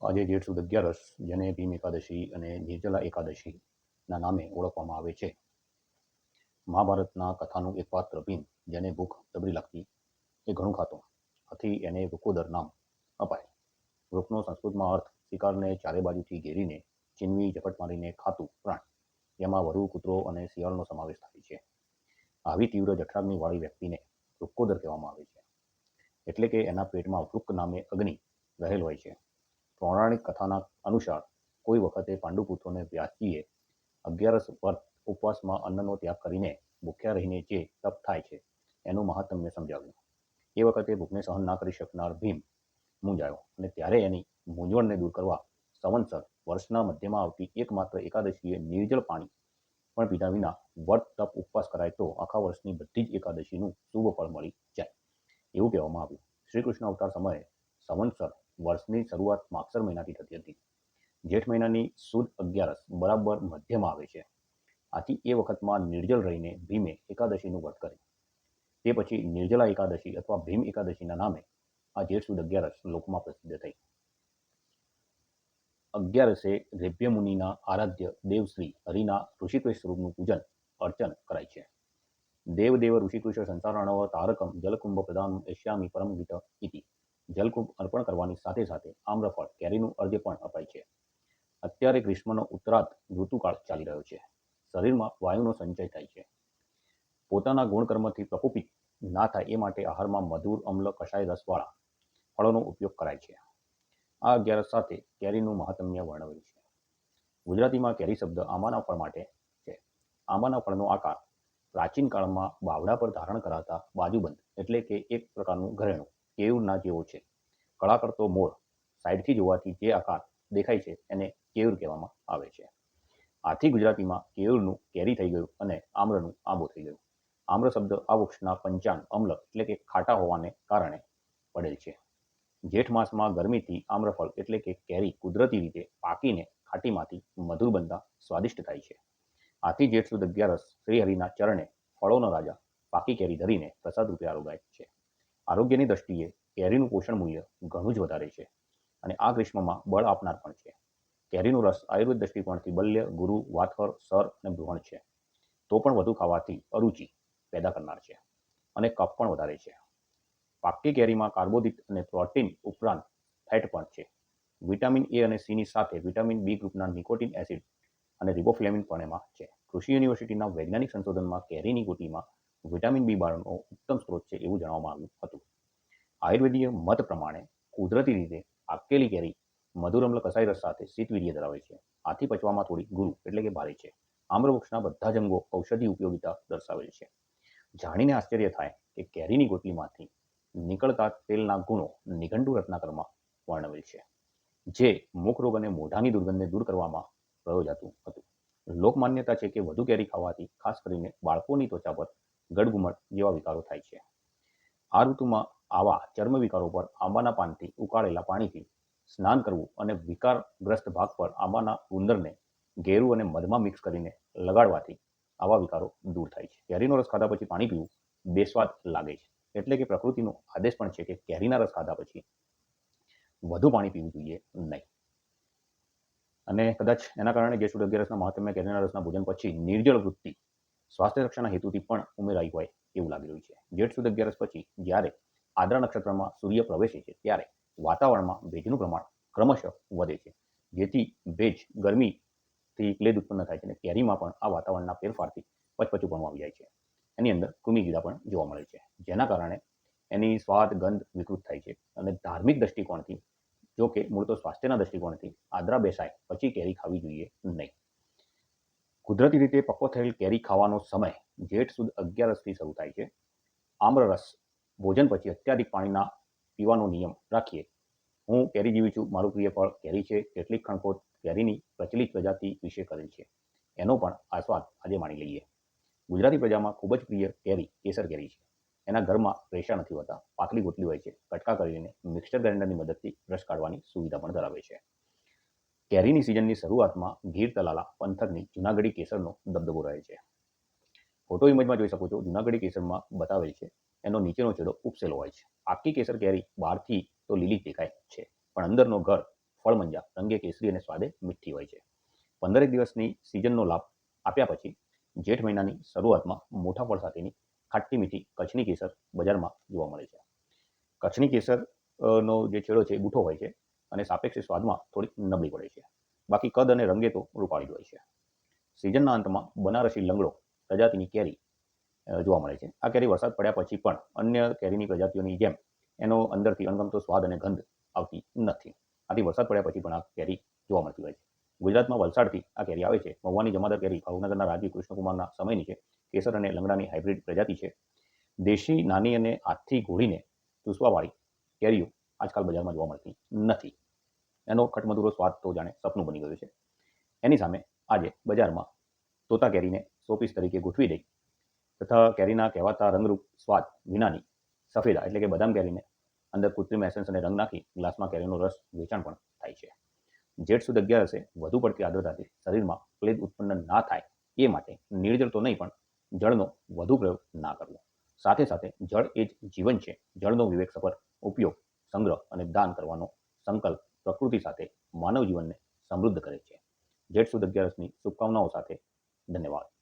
આજે જેઠ સુદ અગિયારસ જેને ભીમ એકાદશી અને નિર્જલા એકાદશીના નામે ઓળખવામાં આવે છે. મહાભારતના કથાનું એક પાત્ર ભીમ જેને ભૂખ જબરી લાગતી એ ઘણું ખાતો. આથી એને વૃકોદર નામ અપાય. વૃકનો સંસ્કૃતમાં અર્થ શિકારને ચારે બાજુથી ઘેરીને ચીનવી ઝપટ મારીને ખાતું પ્રાણ. જેમાં વરુ, કૂતરો અને શિયાળનો સમાવેશ થાય છે. આવી તીવ્ર જઠરાગ્નિવાળી વ્યક્તિને વૃકોદર કહેવામાં આવે છે. એટલે કે એના પેટમાં વૃક નામે અગ્નિ રહેલ હોય છે. પૌરાણિક કથાના અનુસાર કોઈ વખતે પાંડુપુત્રોને વ્યાસજીએ અગિયારસ વર્ત ઉપવાસમાં અન્નનો ત્યાગ કરીને ભૂખ્યા રહીને જે તપ થાય છે, એનું મહાત્મ્ય સમજાવ્યું. એ વખતે ભૂખને સહન ના કરી શકનાર ભીમ મૂંઝાયો અને ત્યારે એની મૂંઝવણને દૂર કરવા સંવત્સર વર્ષના મધ્યમાં આવતી એકમાત્ર એકાદશીએ નિર્જળ પાણી પણ પીધા વિના વર્ત તપ ઉપવાસ કરાય તો આખા વર્ષની બધી જ એકાદશીનું શુભ ફળ મળી જાય, એવું કહેવામાં આવ્યું. શ્રી કૃષ્ણ અવતાર સમયે સંવત્સર વર્ષની શરૂઆત માગસર મહિનાથી થતી હતી. જેઠ મહિનાની સુદ અગિયારસ બરાબર મધ્યમાં આવે છે. આથી એ વખતમાં નિર્જલ રહીને ભીમે એકાદશીનું વ્રત કર્યું. તે પછી નિર્જલા એકાદશી અથવા ભીમ એકાદશીના નામે આ જેઠ સુદ અગિયારસ લોકમાં પ્રસિદ્ધ થઈ. અગિયારસે રેભ્ય મુનિના આરાધ્ય દેવશ્રી હરિના ઋષિકેશ સ્વરૂપનું પૂજન, અર્ચન કરાય છે. દેવદેવ ઋષિકૃષ્ણ સંસારણવ તારકમ જલકુંભ પ્રદાન એશ્યામી પરમ ઇતિ. જલકુંભ અર્પણ કરવાની સાથે સાથે આમ્રફળ કેરીનું અર્ઘ્ય પણ અપાય છે. અત્યારે ગ્રીષ્મનો ઉત્તરાર્ધ ઋતુકાળ ચાલી રહ્યો છે. શરીરમાં વાયુનો સંચય થાય છે. પોતાના ગુણકર્મથી પ્રકોપિત ના થાય એ માટે આહારમાં મધુર, અમ્લ કષાય રસવાળા ફળોનો ઉપયોગ કરાય છે. આ અગિયારસ સાથે કેરીનું મહાત્મ્ય વર્ણવેલ છે. ગુજરાતીમાં કેરી શબ્દ આંબાના ફળ માટે છે. આંબાના ફળનો આકાર પ્રાચીન કાળમાં બાવડા પર ધારણ કરાતા બાજુબંધ એટલે કે એક પ્રકારનું ઘરેણું. કેયુરના જેવો છે. કળા કરતો મોર સાઈડથી જોવાથી જે આકાર દેખાય છે એને કેયુર કહેવામાં આવે છે. આથી ગુજરાતીમાં કેયુરનું કેરી થઈ ગયું અને આમ્રનું આંબો થઈ ગયું. આમ્ર શબ્દ આ વૃક્ષના પંચાંગ અમ્લ એટલે કે ખાટા હોવાને કારણે પડેલ છે. જેઠ માસમાં ગરમીથી આમ્રફળ એટલે કે કેરી કુદરતી રીતે પાકીને ખાટીમાંથી મધુર બનતા સ્વાદિષ્ટ થાય છે. આથી જેઠ સુદ અગિયારસ શ્રીહરિના ચરણે ફળોનો રાજા પાકી કેરી ધરીને પ્રસાદ રૂપે આરોગાય છે. આરોગ્યની દ્રષ્ટિએ કેરીનું પોષણ મૂલ્ય ઘણું જ વધારે છે અને આ ગ્રીષ્મમાં બળ આપનાર પણ છે. કેરીનો રસ આયુર્વેદ દ્રષ્ટિકોણથી બલ્ય, ગુરુ, વાથર, સર અને બૃહણ છે. તો પણ વધુ ખાવાથી અરુચિ પેદા કરનાર છે અને કફ પણ વધારે છે. પાકી કેરીમાં કાર્બોદિત અને પ્રોટીન ઉપરાંત ફેટ પણ છે. વિટામિન એ અને સીની સાથે વિટામિન બી ગ્રુપના નિકોટિન એસિડ અને રિબોફ્લેમિન પણ એમાં છે. કૃષિ યુનિવર્સિટીના વૈજ્ઞાનિક સંશોધનમાં કેરીની ગોટીમાં વિટામિન બી બારનો ઉત્તમ સ્ત્રોત છે એવું જણાવવામાં આવ્યું હતું. આયુર્વેદીય મત પ્રમાણે કુદરતી રીતે આકેલી કેરી મધુરમ્લ કસાઈ રસ સાથે શીતવીર્ય ધરાવે છે. આથી પચવામાં થોડી ગુરુ એટલે કે ભારે છે. આમ્રવૃક્ષના બધા જ અંગો ઔષધિ ઉપયોગિતા દર્શાવેલ છે. જાણીને આશ્ચર્ય થાય કે કેરીની ગોટલીમાંથી નીકળતા તેલના ગુણો નિઘંટુ રત્નાકરમાં વર્ણવેલ છે. જે મુખરોગ અને મોઢાની દુર્ગંધને દૂર કરવામાં પ્રયોજાતું હતું. લોકમાન્યતા છે કે વધુ કેરી ખાવાથી ખાસ કરીને બાળકોની ત્વચા પર ગડગુમટ જેવા વિકારો થાય છે. આ ઋતુમાં આવા ચર્મ વિકારો પર આંબાના પાનથી ઉકાળેલા પાણીથી સ્નાન કરવું અને વિકારગ્રસ્ત ભાગ પર આંબાના ઉંદરને ઘેરું અને મધમાં મિક્સ કરીને લગાડવાથી આવા વિકારો દૂર થાય છે. કેરીનો રસ ખાધા પછી પાણી પીવું બેસ્વાદ લાગે છે. એટલે કે પ્રકૃતિનો આદેશ પણ છે કે કેરીના રસ ખાધા પછી વધુ પાણી પીવું જોઈએ નહીં. અને કદાચ એના કારણે ગેસુડ અગિયારસના મહત્વમાં કેરીના રસના ભોજન પછી નિર્જળ વૃત્તિ સ્વાસ્થ્ય રક્ષણના હેતુથી પણ ઉમેરાઈ હોય એવું લાગી રહ્યું છે. જેઠ સુદ અગિયારસ પછી જ્યારે આદ્રા નક્ષત્રમાં સૂર્ય પ્રવેશે છે, ત્યારે વાતાવરણમાં ભેજનું પ્રમાણ ક્રમશઃ વધે છે. જેથી ભેજ ગરમીથી ક્લેદ ઉત્પન્ન થાય છે અને કેરીમાં પણ આ વાતાવરણના ફેરફારથી પચપચુપણું આવી જાય છે. એની અંદર કૃમિ ગીધા પણ જોવા મળે છે. જેના કારણે એની સ્વાદ, ગંધ વિકૃત થાય છે અને ધાર્મિક દ્રષ્ટિકોણથી જો કે મૂળ તો સ્વાસ્થ્યના દ્રષ્ટિકોણથી આદ્રા બેસાય, પછી કેરી ખાવી જોઈએ નહીં. કુદરતી રીતે પક્વ થયેલ કેરી ખાવાનો સમય જેઠ સુદ અગિયારસથી શરૂ થાય છે. આમ્રરસ ભોજન પછી અત્યાધિક પાણીના પીવાનો નિયમ રાખીએ. હું કેરી જીવી છું, મારું પ્રિય ફળ કેરી છે, કેટલીક ખણખોત કેરીની પ્રચલિત પ્રજાતિ વિશે કરેલ છે. એનો પણ આસ્વાદ આજે માણી લઈએ. ગુજરાતી પ્રજામાં ખૂબ જ પ્રિય કેરી કેસર કેરી છે. એના ઘરમાં રેશા નથી હોતા, પાતળી ગોટલી હોય છે. કટકા કરીને મિક્સર ગ્રાઇન્ડરની મદદથી રસ કાઢવાની સુવિધા પણ ધરાવે છે. કેરીની સિઝનની શરૂઆતમાં ગીર તલાલા પંથકની જુનાગઢી કેસરનો દબદબો રહે છે. ફોટો ઇમેજમાં જોઈ શકો છો, જુનાગઢી કેસરમાં બતાવેલ છે, એનો નીચેનો છેડો ઉપસેલો હોય છે. આખી કેસર કેરી બહારથી તો લીલી દેખાય છે, પણ અંદરનો ઘર ફળમંજા, રંગે કેસરી અને સ્વાદે મીઠી હોય છે. પંદરેક દિવસની સિઝનનો લાભ આપ્યા પછી જેઠ મહિનાની શરૂઆતમાં મોટા ફળ સાથેની ખાટી મીઠી કચ્છની કેસર બજારમાં જોવા મળે છે. કચ્છની કેસર નો જે છેડો છે એ બૂઠો હોય છે અને સાપેક્ષ સ્વાદમાં થોડીક નબળી પડે છે. બાકી કદ અને રંગે તો રૂપાળી હોય છે. સિઝનના અંતમાં બનારસી લંગડો પ્રજાતિની કેરી જોવા મળે છે. આ કેરી વરસાદ પડ્યા પછી પણ અન્ય કેરીની પ્રજાતિઓની જેમ એનો અંદરથી અણગમતો સ્વાદ અને ગંધ આવતી નથી. આથી વરસાદ પડ્યા પછી પણ આ કેરી જોવા મળતી હોય છે. ગુજરાતમાં વલસાડથી આ કેરી આવે છે. મહુવાની જમાદાર કેરી ભાવનગરના રાજીવ કૃષ્ણકુમારના સમયની છે. કેસર અને લંગડાની હાઇબ્રિડ પ્રજાતિ છે. દેશી નાની અને હાથથી ઘોળીને ચૂસવાવાળી કેરીઓ આજકાલ બજારમાં જોવા મળતી નથી. એનો ખટમધુરો સ્વાદ તો જાણે સપનું બની ગયું છે. એની સામે આજે બજારમાં તોતા કેરીને શોપીસ તરીકે ગોઠવી દઈ તથા કેરીના કહેવાતા રંગરૂપ સ્વાદ વિનાની સફેદા એટલે કે બદામ કેરીને અંદર કૃત્રિમ એસેન્સ અને રંગ નાખી ગ્લાસમાં કેરીનો રસ વેચાણ પણ થાય છે. જેઠ સુદ અગિયારસે વધુ પડતી આર્દ્રતાથી શરીરમાં પ્લેગ ઉત્પન્ન ના થાય એ માટે નિર્જળ તો નહીં, પણ જળનો વધુ પ્રયોગ ના કરવો. સાથે સાથે જળ એ જ જીવન છે. જળનો વિવેકસભર ઉપયોગ સંગ્રહ અને દાન કરવાનો સંકલ્પ પ્રકૃતિ સાથે માનવ જીવનને સમૃદ્ધ કરે છે. જેઠ સુદ અગિયારસની શુભકામનાઓ સાથે ધન્યવાદ.